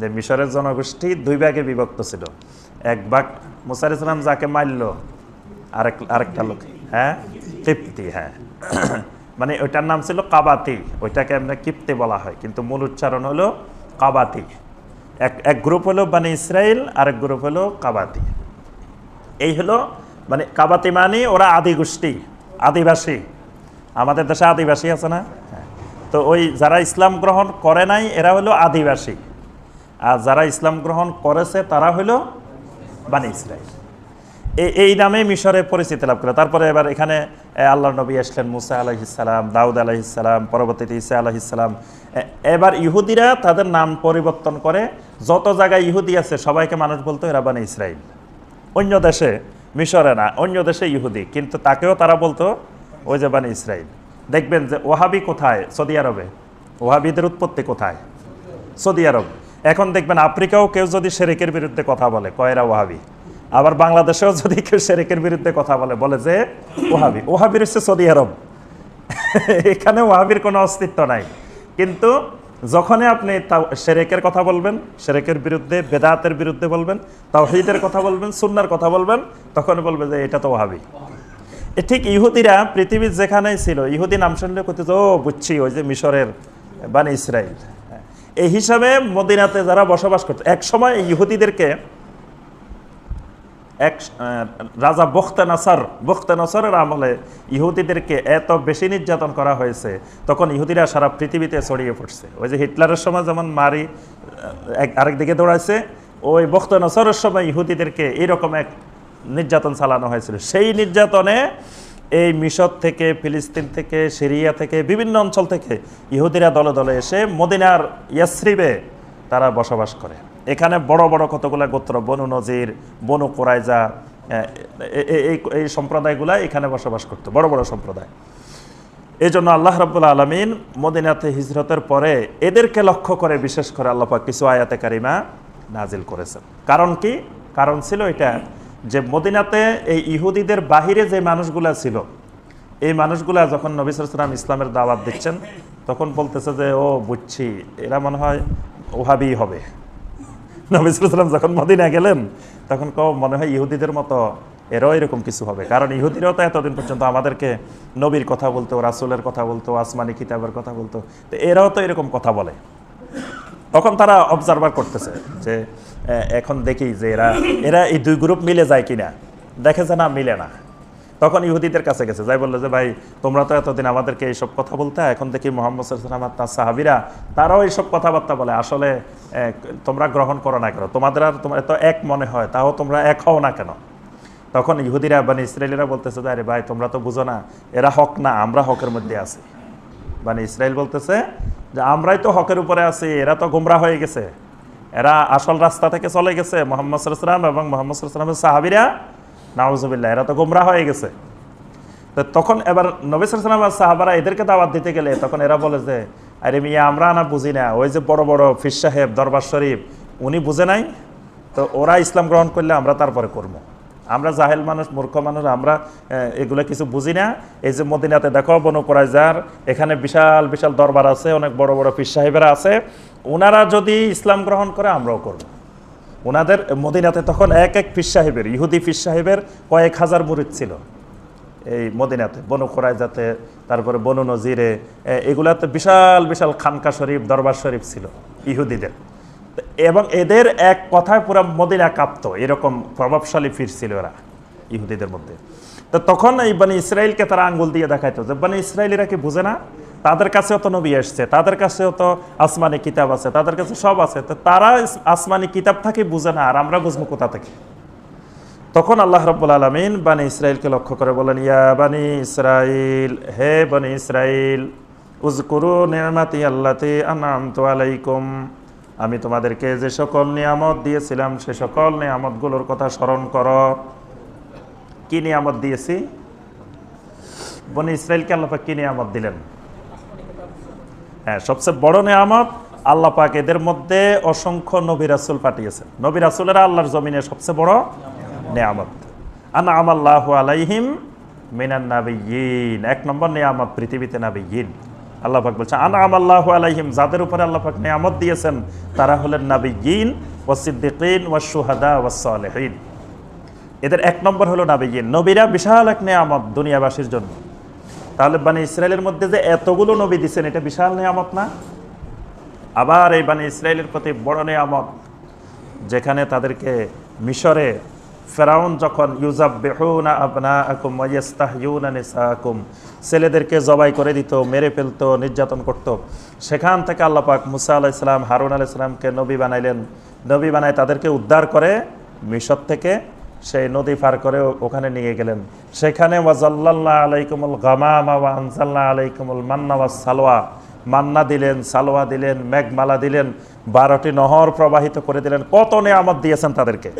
যে মিশরের জনগোষ্ঠী দুই ভাগে বিভক্ত ছিল। এক ভাগ মুসার ইসলাম যাকে মারল, আরেক, আরেকটা লোক। হ্যাঁ? কিপ্তি হ্যাঁ। মানে ওইটার নাম ছিল কাবাতি। ওইটাকে এমনি কিপ্তি বলা হয়। কিন্তু মূল উচ্চারণ হলো কাবাতি। এক এক গ্রুপ হলো মানে ইসরায়েল আরেক গ্রুপ হলো কাবাতি। এই হলো মানে কাবাতি মানে ওরা আদি গোষ্ঠী আদিবাসী। আমাদের দেশে আদিবাসী আছে না? হ্যাঁ। তো ওই যারা ইসলাম গ্রহণ করে নাই, এরা হলো আদিবাসী। আর যারা ইসলাম গ্রহণ করেছে, তারা হলো বানি ইসরায়েল এই নামে মিশরে পরিচিতি লাভ করে। তারপরে এবার এখানে আল্লাহ নবী আসলেন মুসা আলাহিসাল্লাম দাউদ আলাহিসাল্লাম পরবর্তীতে ইসা আলাহিসাল্লাম এ- এবার ইহুদিরা তাদের নাম পরিবর্তন করে, যত জায়গায় ইহুদি আছে, সবাইকে মানুষ বলতো এরা বানি ইসরায়েল অন্য দেশে মিশরে না, অন্য দেশে ইহুদি, কিন্তু তাকেও তারা বলতো ওই যে বানি ইসরায়েল দেখবেন যে ওহাবি কোথায়? সৌদি আরবে। ওহাবিদের উৎপত্তি কোথায়? সৌদি আরব। এখন দেখবেন আফ্রিকাও কেউ যদি শেরেকের বিরুদ্ধে কথা বলে, কয়রা ওহাবি আবার বাংলাদেশেও যদি কেউ শেরেকের বিরুদ্ধে কথা বলে বলে যে ওহাবি ওহাবির হচ্ছে সৌদি আরব। এখানে ওহাবির কোনো অস্তিত্ব নাই। কিন্তু যখনই আপনি তাও- শেরেকের কথা বলবেন, শেরেকের বিরুদ্ধে, বেদাতের বিরুদ্ধে বলবেন, তাওহীদের কথা বলবেন, সুন্নার কথা বলবেন, তখন বলবে যে এটা তো ওহাবি ঠিক ইহুদিরা পৃথিবীর যেখানেই ছিল, ইহুদি নাম শুনলে করতে ও বুঝছি, ওই যে মিশরের বানি ইসরায়েল। এই হিসাবে মদিনাতে যারা বসবাস করতো, এক সময় ইহুদিদেরকে এক রাজা বখতে নাসার, বখতে নাসারের আমলে ইহুদিদেরকে এত বেশি নির্যাতন করা হয়েছে, তখন ইহুদিরা সারা পৃথিবীতে ছড়িয়ে পড়ছে। ওই যে হিটলারের সময় যেমন মারি এক, আরেক দিকে দৌড়াইছে, ওই বখতে নাসারের সময় ইহুদিদেরকে এইরকম এক নির্যাতন চালানো হয়েছিল। সেই নির্যাতনে এই মিশর থেকে, ফিলিস্তিন থেকে, সিরিয়া থেকে, বিভিন্ন অঞ্চল থেকে ইহুদিরা দলে দলে এসে মদিনার ইয়াসরিবে তারা বসবাস করে। এখানে বড় বড় কতগুলো গোত্র? বনু নজির, বনু কোরাইজা এই সম্প্রদায়গুলা এখানে বসবাস করতো, বড় বড় সম্প্রদায়। এই জন্য আল্লাহ রাবুল্লা আলমিন মদিনাতে হিজরতের পরে এদেরকে লক্ষ্য করে, বিশেষ করে আল্লাপাক কিছু আয়াতে কারিমা নাজিল করেছেন। কারণ কি? কারণ ছিল এটা যে মদিনাতে এই ইহুদিদের বাহিরে যে মানুষগুলা ছিল, এই মানুষগুলা যখন নবী সালাম ইসলামের দাওয়াত দিচ্ছেন, তখন বলতেছে যে, ও বুঝছি এরা মনে হয় ওহাবি হবে। নবী সালাম যখন মদিনা গেলেন, তখন কও, মনে হয় ইহুদিদের মতো এরাও এরকম কিছু হবে। কারণ ইহুদিরাও তো এতদিন পর্যন্ত আমাদেরকে নবীর কথা বলতো, রাসুলের কথা বলতো, আসমানি কিতাবের কথা বলতো, তো এরাও তো এরকম কথা বলে। তখন তারা অবজারভার করতেছে যে এখন দেখি যে এরা এরা এই দুই গ্রুপ মিলে যায় কিনা। দেখে যে না, মিলে না। তখন ইহুদিদের কাছে গেছে। যাই বলল যে, ভাই, তোমরা তো এতদিন আমাদেরকে এইসব কথা বলতে, এখন দেখি মোহাম্মদ সাল্লাম তার সাহাবিরা, তারাও এইসব কথাবার্তা বলে। আসলে তোমরা গ্রহণ করো না কেন? তোমাদের আর তোমার, এত এক মনে হয়, তাও তোমরা এক হও না কেন? তখন ইহুদিরা মানে ইসরায়েলিরা বলতেছে যে, আরে ভাই, তোমরা তো বুঝো না, এরা হক না, আমরা হকের মধ্যে আছি। মানে ইসরায়েল বলতেছে যে, আমরাই তো হকের উপরে আছি, এরা তো গোমরা হয়ে গেছে। এরা আসল রাস্তা থেকে চলে গেছে, মোহাম্মদ সাল্লাম এবং মোহাম্মদ সাল্লামের সাহাবিরা। নাউজুবিল্লাহ, এরা তো গোমরা হয়ে গেছে। তো তখন এবার নবী সাল্লাম সাহাবারা এদেরকে দাওয়াত দিতে গেলে তখন এরা বলে যে, আরে মিয়া, আমরা না বুঝি না। ওই যে বড় বড় ফির সাহেব, দরবার শরীফ, উনি বুঝে নাই? তো ওরা ইসলাম গ্রহণ করলে আমরা তারপরে করব। আমরা জাহেল মানুষ, মূর্খ মানুষ, আমরা এগুলো কিছু বুঝি না। এই যে মদিনাতে দেখো, বনু যার এখানে বিশাল বিশাল দরবার আছে, অনেক বড় বড় পীর সাহেবেরা আছে। ওনারা যদি ইসলাম গ্রহণ করে, আমরাও করব। ওনাদের মদিনাতে তখন এক এক ফির সাহেবের, ইহুদি পীর সাহেবের কয়েক হাজার মুরিদ ছিল এই মদিনাতে। বনু যাতে তারপরে বনু নজিরে এগুলাতে বিশাল বিশাল খানকা শরীফ, দরবার শরীফ ছিল ইহুদিদের। এবং এদের এক কথায় পুরো মদিনা কাঁপত, এরকম প্রভাবশালী ফির ছিল এরা ইহুদিদের মধ্যে। তো তখন এই বানি ইসরায়েলকে তারা আঙ্গুল দিয়ে দেখাইতো যে, বানি ইসরায়েলিরা কি বুঝে না তাদের কাছেও তো নবী এসছে, তাদের কাছেও তো আসমানি কিতাব আছে, তাদের কাছে সব আছে। তো তারা আসমানি কিতাব থাকে বুঝে না, আর আমরা বুঝব কোথা থেকে? তখন আল্লাহ রব্বুল আলমিন বানি ইসরায়েলকে লক্ষ্য করে বলেন, ইয়া বানি ইসরাইল হে বানি ইসরাইল উজকুরু নিয়ামাতি আল্লাতি আনামতু আলাইকুম। আমি তোমাদেরকে যে সকল নিয়ামত দিয়েছিলাম, সে সকল নিয়ামতগুলোর কথা স্মরণ করো। কি নিয়ামত দিয়েছি? বনি ইসরায়েলকে আল্লাপাক কি নিয়ামত দিলেন? হ্যাঁ সবচেয়ে বড় নেয়ামত আল্লাহ পাক এদের মধ্যে অসংখ্য নবী রাসুল পাঠিয়েছেন। নবী রাসুলেরা আল্লাহর জমিনে সবচেয়ে বড় নেয়ামত। আনা আমাল্লাহ আলাইহিম মিনান নাবিয়িন এক নম্বর নেয়ামত, পৃথিবীতে নাবিয়িন আল্লাহ পাক বলছে আনা আমাল্লাহ আলাইহিম, যাদের উপরে আল্লাহ পাক নেয়ামত দিয়েছেন, তারা হলেন নাবিয়িন ও সিদ্দিকিন ও সুহাদা ও সালেহীন। এদের এক নম্বর হলো নাবিয়িন নবীরা বিশাল এক নেয়ামত দুনিয়াবাসীর জন্য। তাহলে বানি ইসরায়েলের মধ্যে যে এতগুলো নবী দিচ্ছেন এটা বিশাল নিয়ামত না? আবার এই বানি ইসরায়েলের প্রতি বড় নিয়ামত, যেখানে তাদেরকে মিশরে ফেরাউন যখন ইউজাব বেহুনা আপনা আকুম ইয়াস্তাহিউনা নিসাকুম ছেলেদেরকে জবাই করে দিত, মেরে ফেলত, নির্যাতন করত। সেখান থেকে আল্লাপাক মুসা আলাহ ইসলাম হারুন আলাহ ইসলামকে নবী বানাইলেন। নবী বানায় তাদেরকে উদ্ধার করে মিশর থেকে সেই নদী পার করে ওখানে নিয়ে গেলেন। সেখানে ওয়াজাল্লাহ আলাইকুমুল গামামা ওয়া আনসাল্লাহ আলাইকুমুল মান্না সালোয়া মান্না দিলেন সালোয়া দিলেন, মেঘমালা দিলেন, বারোটি নহর প্রবাহিত করে দিলেন। কত নিয়ামত দিয়েছেন তাদেরকে।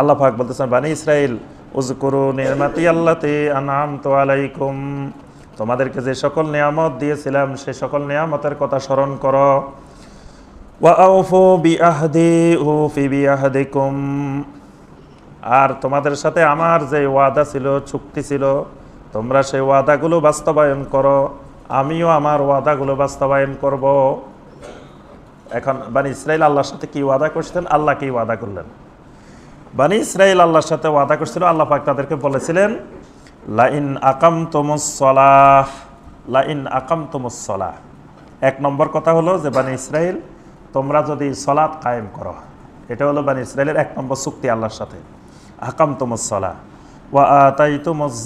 আল্লাহ ফাক বলতেছেন, বানি ইসরাইল উজকুরু নির্মাতি আল্লাতে আনাম তো আলাইকুম। তোমাদেরকে যে সকল নিয়ামত দিয়েছিলাম, সে সকল নিয়ামতের কথা স্মরণ কর। ওয়া আউফু বি আহদি উফি বি আহদিকুম আর তোমাদের সাথে আমার যে ওয়াদা ছিল, চুক্তি ছিল, তোমরা সেই ওয়াদাগুলো বাস্তবায়ন করো, আমিও আমার ওয়াদাগুলো বাস্তবায়ন করব। এখন বানি ইসরায়েল আল্লাহর সাথে কি ওয়াদা করছিলেন? আল্লাহ কি ওয়াদা করলেন? বানি ইসরায়েল আল্লাহর সাথে ওয়াদা করছিল, আল্লাহ পাক তাদেরকে বলেছিলেন, লাইন আকাম তোমসলাহ লাইন আকাম তোমসলাহ এক নম্বর কথা হলো যে, বানি ইসরায়েল তোমরা যদি সলাৎ কায়েম করো, এটা হলো বানি ইসরায়েলের এক নম্বর চুক্তি আল্লাহর সাথে। হাকাম তোমসলা ওয়া আতাই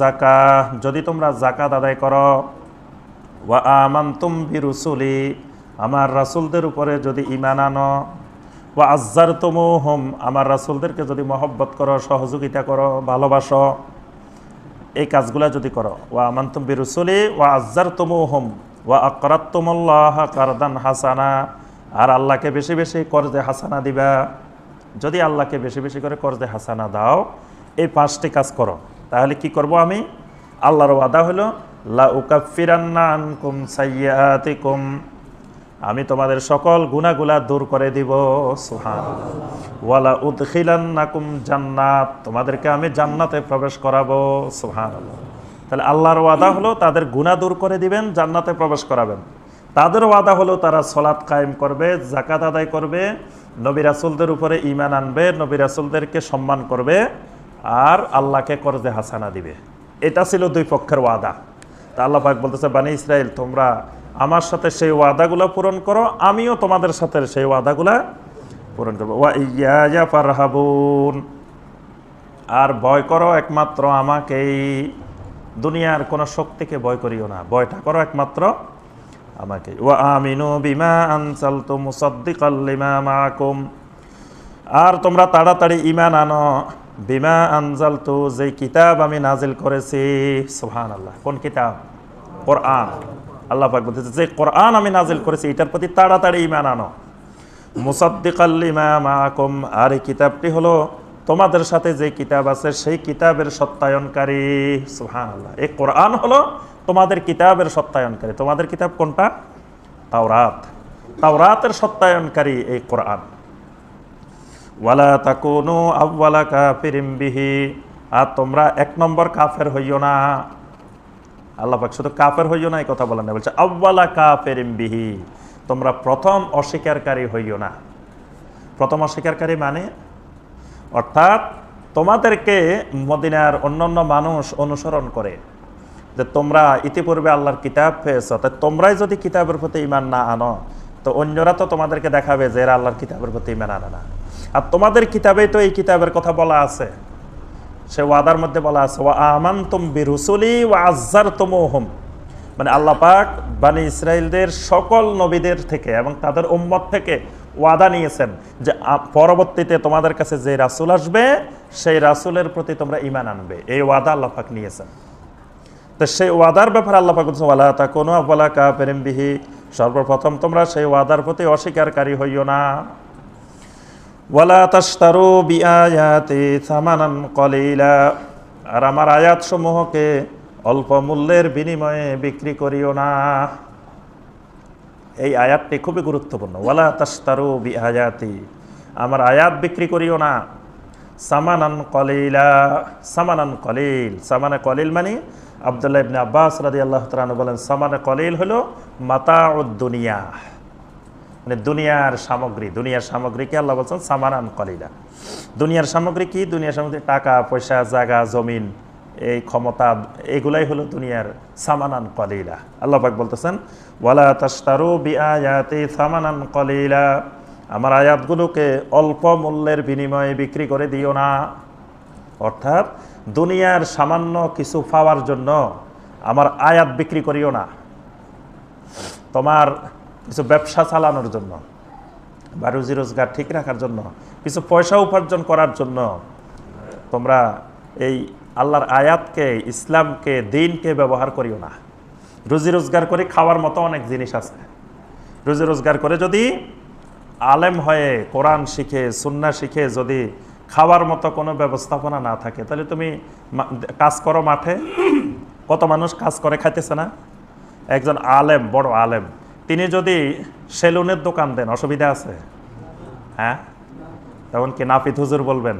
জাকা যদি তোমরা জাকাত আদায় করো, ওয়া আমান তুম বিরুসুলি, আমার রাসুলদের উপরে যদি ইমান আনো, ওয়া আজ্জার তুমু হোম আমার রাসুলদেরকে যদি মহব্বত করো, সহযোগিতা করো, ভালোবাসো, এই কাজগুলা যদি করো, ওয়া আমান তুম বিরুসুলি, ওয়া আজ্জার তুমু হোম ওয়া আকরাত্তুমল্লাহ কারদান হাসানা, আর আল্লাহকে বেশি বেশি করজে হাসানা দিবা। যদি আল্লাহকে বেশি বেশি করে কর্জে হাসানা দাও, এই পাঁচটি কাজ করো। তাহলে কি করব আমি? আল্লাহর ওয়াদা হলো, লা সাইয়াতিকুম আমি তোমাদের সকল গুণাগুলা দূর করে দিব। সুহান ওয়ালা উদ্খিলান্নাকুম জান্নাত, তোমাদেরকে আমি জান্নাতে প্রবেশ করাবো। সুহান তাহলে আল্লাহর ওয়াদা হলো, তাদের গুণা দূর করে দিবেন, জান্নাতে প্রবেশ করাবেন। তাদের ওয়াদা হলো তারা সলাৎ কায়েম করবে জাকাত আদায় করবে নবীরাসুলদের উপরে ইমান আনবে নবীরাসুলদেরকে সম্মান করবে আর আল্লাহকে করজে হাসানা দিবে। এটা ছিল দুই পক্ষের ওয়াদা। তা আল্লাহ পাক বলতেছে, বানি ইসরায়েল তোমরা আমার সাথে সেই ওয়াদাগুলো পূরণ করো, আমিও তোমাদের সাথে সেই ওয়াদাগুলা পূরণ করব। ওয়া ইয়া ফারহাবুন। আর ভয় করো একমাত্র আমাকেই। দুনিয়ার কোনো শক্তিকে ভয় করিও না। ভয়টা করো একমাত্র আমাকে। ওয়া আমিনু বিমা আনসাল তো মুসদ্দিক আর তোমরা তাড়াতাড়ি ইমান আনো। বিমা আনজাল তো যে কিতাব আমি নাজিল করেছি। সোহান আল্লাহ কোন কিতাব? কোরআন। আল্লাহ পাক বলতেছে, যে কোরআন আমি নাজিল করেছি, এটার প্রতি তাড়াতাড়ি ইমান আনো। মুসদ্দিক লিমা মাকুম আর এই কিতাবটি হলো তোমাদের সাথে যে কিতাব আছে, সেই কিতাবের সত্যায়নকারী। সোহান আল্লাহ এই কোরআন হলো তোমাদের কিতাবের সত্যায়নকারী। তোমাদের কিতাব কোনটা? তাওরাত। তাওরাতের সত্যায়নকারী এই কোরআন। ওয়ালা তাকুনু আউওয়ালা কাফিরিম বিহি। আর তোমরা এক নম্বর কাফের হইও না। আল্লাহ পাক শুধু কাফের হইও না, এই কথা বলেন না। বলছে আউওয়ালা কাফেরিম বিহি। তোমরা প্রথম অস্বীকারী হইও না। প্রথম অস্বীকারী মানে? অর্থাৎ তোমাদেরকে মদিনার অন্যান্য মানুষ অনুসরণ করে। যে তোমরা ইতিপূর্বে আল্লাহর কিতাব পেয়েছ তাই তোমরাই যদি কিতাবের প্রতি ইমান না আনো, তো অন্যরা তো তোমাদেরকে দেখাবে যে এরা আল্লাহর কিতাবের প্রতি ইমান আনে না। আর তোমাদের কিতাবেই তো এই কিতাবের কথা বলা আছে। সে ওয়াদার মধ্যে বলা আছে, ওয়া আমান তুম বিরুসুলি ও আজ্জার তুমোহম মানে আল্লাহ পাক বানি ইসরায়েলদের সকল নবীদের থেকে এবং তাদের উম্মত থেকে ওয়াদা নিয়েছেন যে পরবর্তীতে তোমাদের কাছে যে রাসুল আসবে, সেই রাসুলের প্রতি তোমরা ইমান আনবে। এই ওয়াদা আল্লাহ পাক নিয়েছেন। তো সেই ওয়াদার ব্যাপারে আল্লাহ পাক ওয়ালা তা কোনো আব্বালা কা বিহি। সর্বপ্রথম তোমরা সেই ওয়াদার প্রতি অস্বীকারী হইও না। ওয়ালা তাস্তারু বিআয়াতি সামানান কলিলা। আর আমার আয়াতসমূহকে অল্প মূল্যের বিনিময়ে বিক্রি করিও না। এই আয়াতটি খুবই গুরুত্বপূর্ণ। ওয়ালা তাস্তারু বিআয়াতি। আমার আয়াত বিক্রি করিও না। সামানান কলিলা। সামানান কলিল। সামানা কলিল মানে আবদুল্লাহ ইবনে আব্বাস রাদি আল্লাহ তালু বলেন সামানে কলিল হলো মাতা দুনিয়া। মানে দুনিয়ার সামগ্রী, দুনিয়ার সামগ্রীকে আল্লাহ বলছেন? সামানান কলিলা। দুনিয়ার সামগ্রী কি? দুনিয়ার সামগ্রী টাকা, পয়সা, জায়গা, জমিন, এই ক্ষমতা, এগুলাই হলো দুনিয়ার সামানান কলিলা। আল্লাহ পাক বলতেছেন, ওয়ালা তাস্তারু বি আয়াতি সামানান কলিলা। আমার আয়াতগুলোকে অল্প মূল্যের বিনিময়ে বিক্রি করে দিও না। অর্থাৎ দুনিয়ার সামান্য কিছু পাওয়ার জন্য আমার আয়াত বিক্রি করিও না। তোমার কিছু ব্যবসা চালানোর জন্য বা রুজি রোজগার ঠিক রাখার জন্য, কিছু পয়সা উপার্জন করার জন্য তোমরা এই আল্লাহর আয়াতকে, ইসলামকে, দিনকে ব্যবহার করিও না। রুজি রোজগার করে খাওয়ার মতো অনেক জিনিস আছে। রুজি রোজগার করে যদি আলেম হয়ে কোরআন শিখে সুন্না শিখে যদি খাওয়ার মতো কোনো ব্যবস্থাপনা না থাকে। তাহলে তুমি কাজ করো মাঠে। কত মানুষ কাজ করে খাইতেছে না? একজন আলেম, বড় আলেম। তিনি যদি সেলুনের দোকান দেন, অসুবিধা আছে? হ্যাঁ? তখন কি নাপিত হুজুর বলবেন?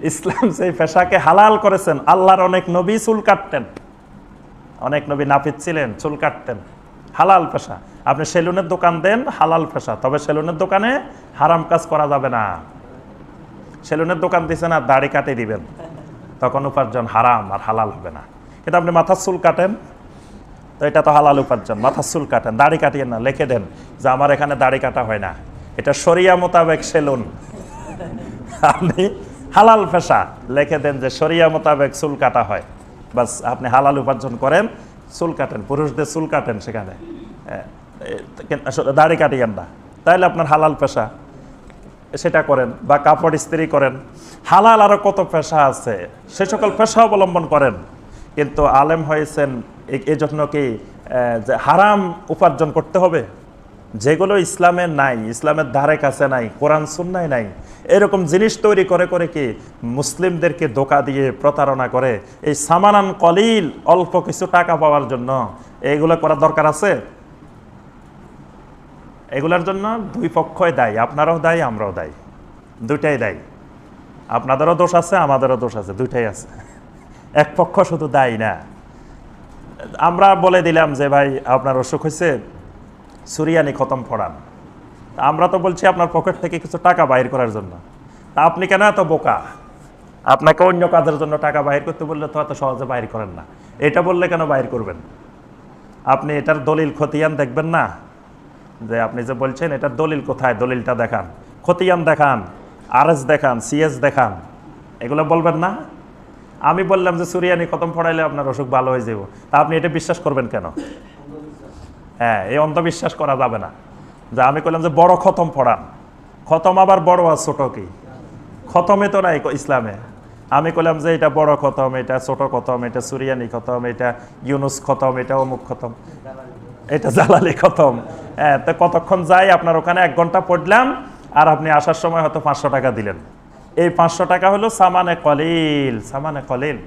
ইসলাম সেই পেশাকে হালাল করেছেন। আল্লাহর অনেক নবী চুল কাটতেন। অনেক নবী নাপিত ছিলেন, চুল কাটতেন। হালাল পেশা। আপনি সেলুনের দোকান দেন, হালাল পেশা। তবে সেলুনের দোকানে হারাম কাজ করা যাবে না। সেলুনের দোকান দিচ্ছেন আর দাড়ি কাটিয়ে দিবেন। তখন উপার্জন হারাম আর হালাল হবে না। কিন্তু আপনি মাথার চুল কাটেন, তো এটা তো হালাল উপার্জন। মাথার চুল কাটেন, দাড়ি কাটিয়ে না, লিখে দেন যে আমার এখানে দাড়ি কাটা হয় না। এটা সরিয়া মোতাবেক সেলুন। আপনি হালাল পেশা, লিখে দেন যে সরিয়া মোতাবেক চুল কাটা হয়। বাস, আপনি হালাল উপার্জন করেন, চুল কাটেন, পুরুষদের চুল কাটেন সেখানে। দাড়ি কাটিয়েন না। তাইলে আপনার হালাল পেশা। সেটা করেন বা কাপড় ইস্ত্রি করেন। হালাল আরও কত পেশা আছে? সে সকল পেশা অবলম্বন করেন। কিন্তু আলেম হয়েছেন এজন্য কি যে হারাম উপার্জন করতে হবে? যেগুলো ইসলামের নাই, ইসলামের ধারে কাছে নাই, কোরআন সুন্নায় নাই, এরকম জিনিস তৈরি করে করে কি মুসলিমদেরকে ধোকা দিয়ে প্রতারণা করে। এই সামানান কলিল, অল্প কিছু টাকা পাওয়ার জন্য। এইগুলো করার দরকার আছে? এগুলোর জন্য দুই পক্ষই দায়ী, আপনারাও দায়ী, আমরাও দায়ী। দুইটাই দায়ী। আপনাদেরও দোষ আছে, আমাদেরও দোষ আছে, দুইটাই আছে। এক পক্ষ শুধু দায়ী না। আমরা বলে দিলাম যে, ভাই, আপনার অসুখ হয়েছে, সুরিয়ানি খতম পড়ান। আমরা তো বলছি আপনার পকেট থেকে কিছু টাকা বাইর করার জন্য। তা আপনি কেন এত বোকা? আপনাকে অন্য কাজের জন্য টাকা বাইর করতে বললে তো এত সহজে বাইর করেন না। এটা বললে কেন বাইর করবেন? আপনি এটার দলিল খতিয়ান দেখবেন না। যে আপনি যে বলছেন, এটা দলিল কোথায়? দলিলটা দেখান। খতিয়ান দেখান, আরএস দেখান, সিএস দেখান। এগুলো বলবেন না? আমি বললাম যে সুরিয়ানি খতম পড়াইলে আপনার অসুখ ভালো হয়ে যাব তা আপনি এটা বিশ্বাস করবেন কেন? হ্যাঁ এই অন্ধবিশ্বাস করা যাবে না। যে আমি বললাম যে বড় খতম পড়ান। খতম আবার বড় আর ছোট কি? খতমে তো নাই ইসলামে। আমি কইলাম যে এটা বড় খতম, এটা ছোট খতম, এটা সুরিয়ানি খতম, এটা ইউনুস খতম, এটা অমুক খতম। এটা জালালি খতম। হ্যাঁ তো কতক্ষণ যাই আপনার ওখানে এক ঘণ্টা পড়লাম আর আপনি আসার সময় হয়তো পাঁচশো টাকা দিলেন। এই পাঁচশো টাকা হলো সামানে কলিল সামানে কলিল।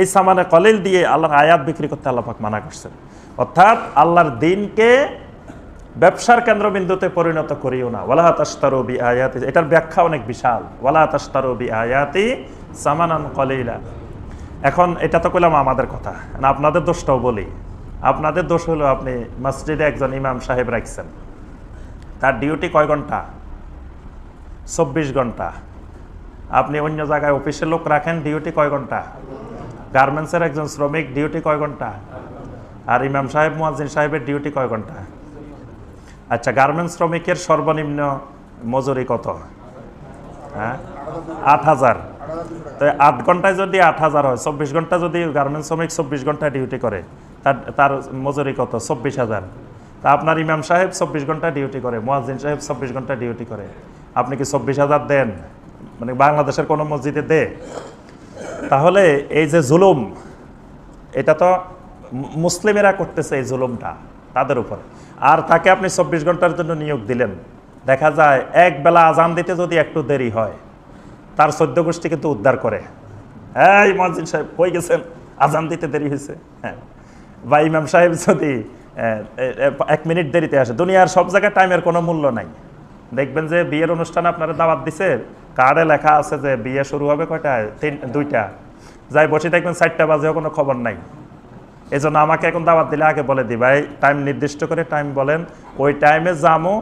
এই সামানে কলিল দিয়ে আল্লাহর আয়াত বিক্রি করতে আল্লাপাক মানা করছেন। অর্থাৎ আল্লাহর দিনকে ব্যবসার কেন্দ্রবিন্দুতে পরিণত করিও না। ওয়ালা তাস্তারু বি আয়াতি এটার ব্যাখ্যা অনেক বিশাল। ওয়ালা তাস্তারু বি আয়াতি সামানান কলিলা। এখন এটা তো কইলাম আমাদের কথা। না, আপনাদের দোষটাও বলি। আপনাদের দোষ হলো আপনি মসজিদে একজন ইমাম সাহেব রাখছেন। তার ডিউটি কয় ঘণ্টা? চব্বিশ ঘণ্টা। আপনি অন্য জায়গায় অফিসের লোক রাখেন, ডিউটি কয় ঘণ্টা? গার্মেন্টসের একজন শ্রমিক, ডিউটি কয় ঘণ্টা? আর ইমাম সাহেব, মুয়াজ্জিন সাহেবের ডিউটি কয় ঘণ্টা? আচ্ছা গার্মেন্টস শ্রমিকের সর্বনিম্ন মজুরি কত? হ্যাঁ? আট হাজার। তো আট ঘন্টায় যদি আট হাজার হয়, চব্বিশ ঘণ্টা যদি গার্মেন্টস শ্রমিক চব্বিশ ঘণ্টা ডিউটি করে, তার তার মজুরি কত? চব্বিশ হাজার। তা আপনার ইমাম সাহেব চব্বিশ ঘণ্টা ডিউটি করে, মুয়াজ্জিন সাহেব চব্বিশ ঘণ্টা ডিউটি করে। আপনি কি চব্বিশ হাজার দেন? মানে বাংলাদেশের কোনো মসজিদে দে। তাহলে এই যে জুলুম, এটা তো মুসলিমেরা করতেছে এই জুলুমটা, তাদের উপর। আর তাকে আপনি চব্বিশ ঘণ্টার জন্য নিয়োগ দিলেন। দেখা যায় এক বেলা আজান দিতে যদি একটু দেরি হয় তার চোদ্দ গোষ্ঠী কিন্তু উদ্ধার করে। হ্যাঁ মসজিদ সাহেব, কই গেছেন? আজান দিতে দেরি হয়েছে হ্যাঁ। বা ইমাম সাহেব যদি এক মিনিট দেরিতে আসে, দুনিয়ার সব জায়গায় টাইমের কোনো মূল্য নাই। দেখবেন যে বিয়ের অনুষ্ঠানে আপনারা দাওয়াত দিছে, কার্ডে লেখা আছে যে বিয়ে শুরু হবে কয়টায়? তিন, দুইটা। যাই বসে থাকবেন চারটা বাজেও কোনো খবর নাই। এই জন্য আমাকে এখন দাওয়াত দিলে আগে বলে দি ভাই টাইম নির্দিষ্ট করে টাইম বলেন, ওই টাইমে যামো,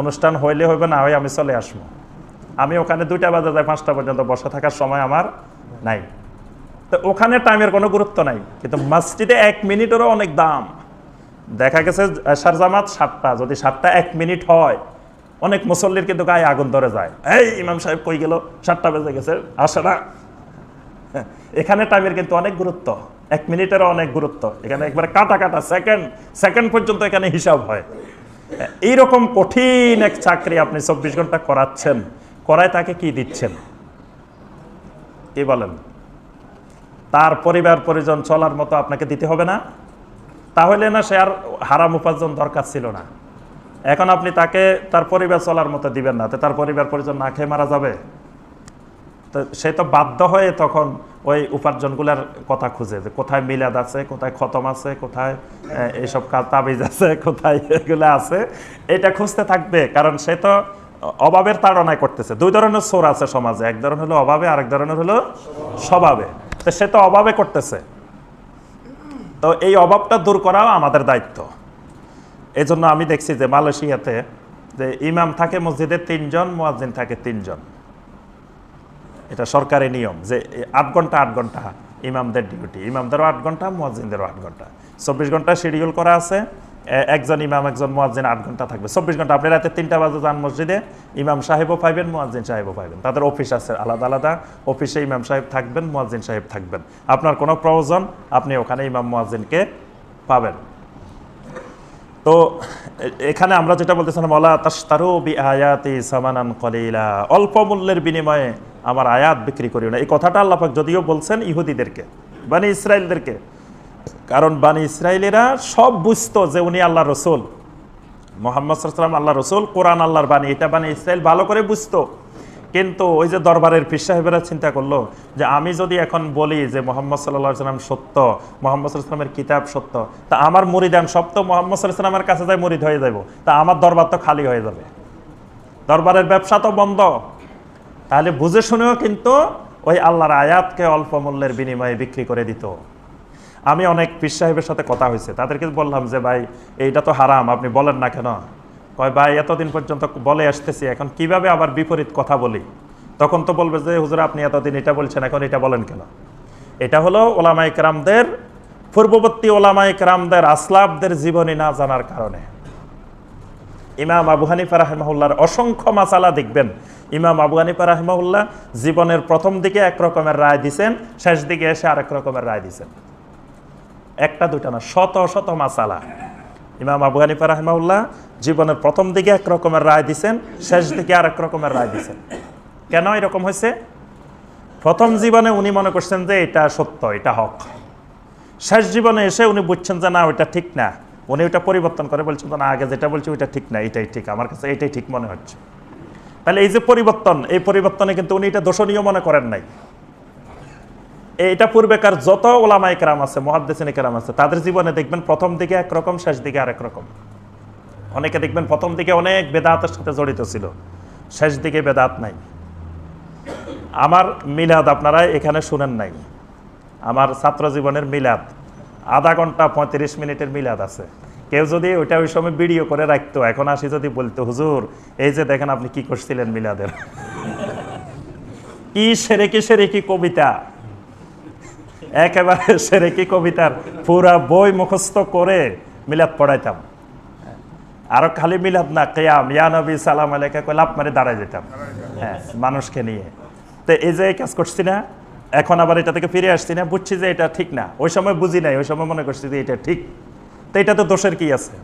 অনুষ্ঠান হইলে হইবে, না হয় আমি চলে আসব। আমি ওখানে দুইটা বাজে যাই পাঁচটা পর্যন্ত বসে থাকার সময় আমার নাই। তো ওখানে টাইমের কোনো গুরুত্ব নাই, কিন্তু মসজিদে এক মিনিটেরও অনেক দাম। দেখা গেছে আশার জামাত সাতটা, যদি সাতটা এক মিনিট হয়, অনেক মুসল্লির কিন্তু গায়ে আগুন ধরে যায়। এই, ইমাম সাহেব কই গেল? সাতটা বেজে গেছে, আসে না। এখানে টাইমের কিন্তু অনেক গুরুত্ব, এক মিনিটেরও অনেক গুরুত্ব। এখানে একবারে কাটা কাটা সেকেন্ড সেকেন্ড পর্যন্ত এখানে হিসাব হয়। এইরকম কঠিন এক চাকরি আপনি চব্বিশ ঘণ্টা করাচ্ছেন করায় তাকে কি দিচ্ছেন? কি বলেন। তার পরিবার পরিজন চলার মতো আপনাকে দিতে হবে না। তাহলে না সে আর হারাম উপার্জন দরকার ছিল না। এখন আপনি তাকে তার পরিবার চলার মতো দিবেন না। তো তার পরিবার পরিজন না খেয়ে মারা যাবে? তো সে তো বাধ্য হয়ে তখন ওই উপার্জনগুলোর কথা খুঁজে যে কোথায় মিলাদ আছে, কোথায় খতম আছে, কোথায় এইসব কাজ তাবিজ আছে, কোথায় এগুলো আছে। এটা খুঁজতে থাকবে। কারণ সে তো অভাবের তাড়নায় করতেছে। দুই ধরনের সোর আছে সমাজে। এক ধরনের হলো অভাবে, আরেক ধরনের হলো স্বভাবে। তো সে তো অভাবে করতেছে। তো এই অভাবটা দূর করাও আমাদের দায়িত্ব। এই জন্য আমি দেখছি যে মালয়েশিয়াতে যে ইমাম থাকে মসজিদে তিনজন, মুয়াজ্জিন থাকে তিনজন। এটা সরকারি নিয়ম যে আট ঘণ্টা আট ঘণ্টা ইমামদের ডিউটি। ইমামদেরও আট ঘণ্টা, মুয়াজ্জিনদেরও আট ঘণ্টা। চব্বিশ ঘণ্টা শিডিউল করা আছে। একজন ইমাম, একজন মুয়াজ্জিন আট ঘণ্টা থাকবে। চব্বিশ ঘণ্টা। আপনি রাতে তিনটা বাজে যান মসজিদে, ইমাম সাহেবও পাইবেন, মুয়াজ্জিন সাহেবও পাইবেন। তাদের অফিস আছে আলাদা আলাদা। অফিসে ইমাম সাহেব থাকবেন, মুয়াজ্জিন সাহেব থাকবেন। আপনার কোনো প্রয়োজন, আপনি ওখানে ইমাম, মুয়াজ্জিনকে পাবেন। তো এখানে আমরা যেটা বলতেছিলাম, ওলা তাস্তারু বি আয়াতি সামানান কলিলা। অল্প মূল্যের বিনিময়ে আমার আয়াত বিক্রি করিও না। এই কথাটা আল্লাপাক যদিও বলছেন ইহুদিদেরকে, বানি ইসরায়েলদেরকে কারণ বানি ইসরায়েলেরা সব বুঝতো যে উনি আল্লাহ রসুল। মোহাম্মদ সাল্লাম আল্লাহ রসুল, কোরআন আল্লাহর বাণী, এটা বানি ইসরায়েল ভালো করে বুঝতো। কিন্তু ওই যে দরবারের পীর সাহেবেরা চিন্তা করল যে আমি যদি এখন বলি যে মোহাম্মদ সাল্লাহ সাল্লাম সত্য, মোহাম্মদ সাল্লামের কিতাব সত্য, তা আমার মুরিদান সব তো মোহাম্মদ সাল্লামের কাছে যাই মুরিদ হয়ে যাব তা আমার দরবার তো খালি হয়ে যাবে। দরবারের ব্যবসা তো বন্ধ। তাহলে বুঝে শুনেও কিন্তু ওই আল্লাহর আয়াতকে অল্প মূল্যের বিনিময়ে বিক্রি করে দিত। আমি অনেক পীর সাহেবের সাথে কথা হয়েছে, তাদেরকে বললাম যে, ভাই, এইটা তো হারাম, আপনি বলেন না কেন? কয়, ভাই, এতদিন পর্যন্ত বলে আসতেছি, এখন কীভাবে আবার বিপরীত কথা বলি? তখন তো বলবে যে, হুজুর, আপনি এতদিন এটা বলছেন, এখন এটা বলেন কেন? এটা হলো ওলামাই কেরামদের, পূর্ববর্তী ওলামাই কেরামদের, আসলাবদের জীবনী না জানার কারণে। ইমাম আবু হানিফা রাহেমাহুল্লার অসংখ্য মাসালা দেখবেন। ইমাম আবু হানিফা রাহেমাহুল্লাহ জীবনের প্রথম দিকে এক রকমের রায় দিছেন, শেষ দিকে এসে আরেক রকমের রায় দিছেন। একটা দুটা না, শত শত মাসালা। ইমাম আবু হানিফা রাহমাউল্লাহ জীবনের প্রথম দিকে এক রকমের রায় দিছেন, শেষ দিকে আরেক রকমের রায় দিছেন। কেন এরকম হয়েছে? প্রথম জীবনে উনি মনে করছেন যে এটা সত্য, এটা হক। শেষ জীবনে এসে উনি বুঝছেন যে না, ওইটা ঠিক না। উনি ওইটা পরিবর্তন করে বলছেন না, আগে যেটা বলছি ওইটা ঠিক না, এটাই ঠিক। আমার কাছে এটাই ঠিক মনে হচ্ছে। তাহলে এই যে পরিবর্তন, এই পরিবর্তনে কিন্তু উনি এটা দোষণীয় মনে করেন নাই। এইটা পূর্বেকার যত ওলামাই কেরাম আছে মহাদ্দেশিনী কেরাম আছে, তাদের জীবনে দেখবেন প্রথম দিকে একরকম, শেষ দিকে আরেক রকম অনেকে দেখবেন প্রথম দিকে অনেক বেদাতের সাথে জড়িত ছিল, শেষ দিকে বেদাত নাই। আমার মিলাদ আপনারা এখানে শুনেন নাই। আমার ছাত্র জীবনের মিলাদ, আধা ঘণ্টা পঁয়ত্রিশ মিনিটের মিলাদ আছে। কেউ যদি ওইটা ওই সময় ভিডিও করে রাখতো, এখন আসি যদি বলতো, হুজুর, এই যে দেখেন আপনি কি করছিলেন মিলাদের? কি সেরে কি সেরে কি কবিতা একেবারে সেরেকি কবিতার? পুরা বই মুখস্থ করে মিলাদ পড়াইতাম। আরও খালি মিলাদ না, কেয়াম। ইয়া নবী, সালাম আলাইকা কই লাভ মারে দাঁড়ায় যেতাম। হ্যাঁ মানুষকে নিয়ে। তো এই যে কাজ করছি না, এখন আবার এটা থেকে ফিরে আসছি না, বুঝছি যে এটা ঠিক না। ওই সময় বুঝি নাই, ওই সময় মনে করছি যে এটা ঠিক। তো এটা তো দোষের কি আছে?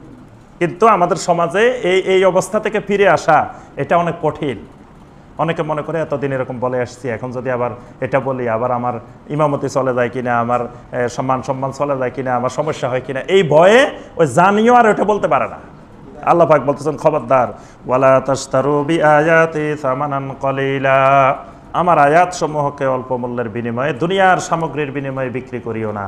কিন্তু আমাদের সমাজে এই এই অবস্থা থেকে ফিরে আসা, এটা অনেক কঠিন। অনেকে মনে করে এতদিন এরকম বলে আসছি, এখন যদি আবার এটা বলি, আবার আমার ইমামতি চলে যায় কিনা, আমার সম্মান সম্মান চলে যায় কিনা, আমার সমস্যা হয় কিনা, এই ভয়ে ওই জানিও আর ওটা বলতে পারে না। আল্লাহ পাক বলতেছেন, খবরদার, ওয়ালা তাস্তারু আয়াতি সামানান কলিলা। আমার আয়াত সমূহকে অল্প মূল্যের বিনিময়ে, দুনিয়ার সামগ্রীর বিনিময়ে বিক্রি করিও না।